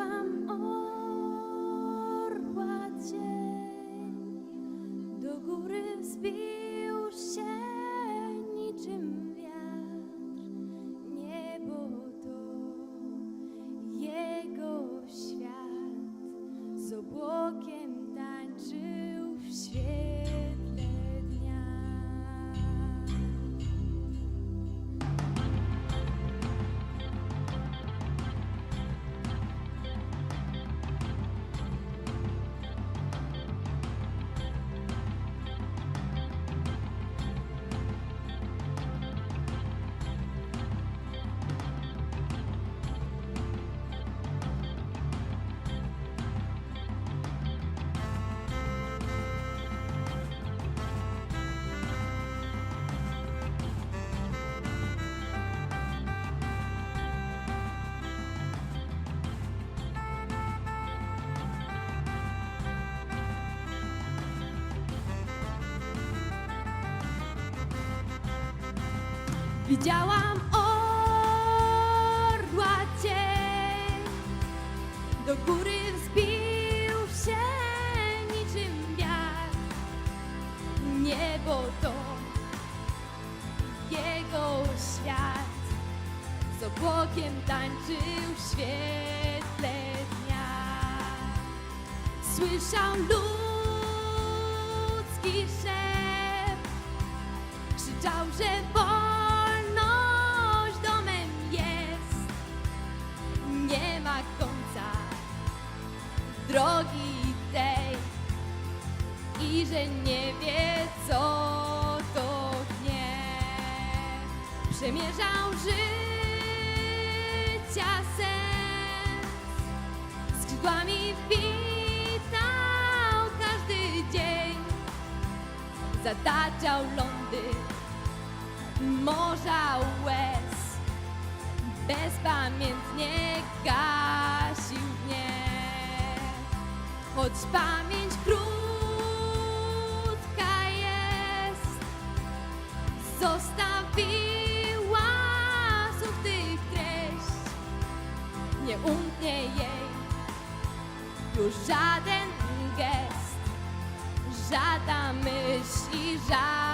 I'm all Widziałam orła cień, do góry wzbił się niczym wiatr. Niebo to jego świat, z obłokiem tańczył w świetle dnia. Słyszał ludzki szept, krzyczał, że wolność i że nie wie, co to gniew. Przemierzał życia sens, skrzydłami witał każdy dzień zataczał lądy morza łez, bezpamiętnie gasił gniew. Choć pamięć krótka nie umknie jej. Już żaden gest żadna myśl i żaden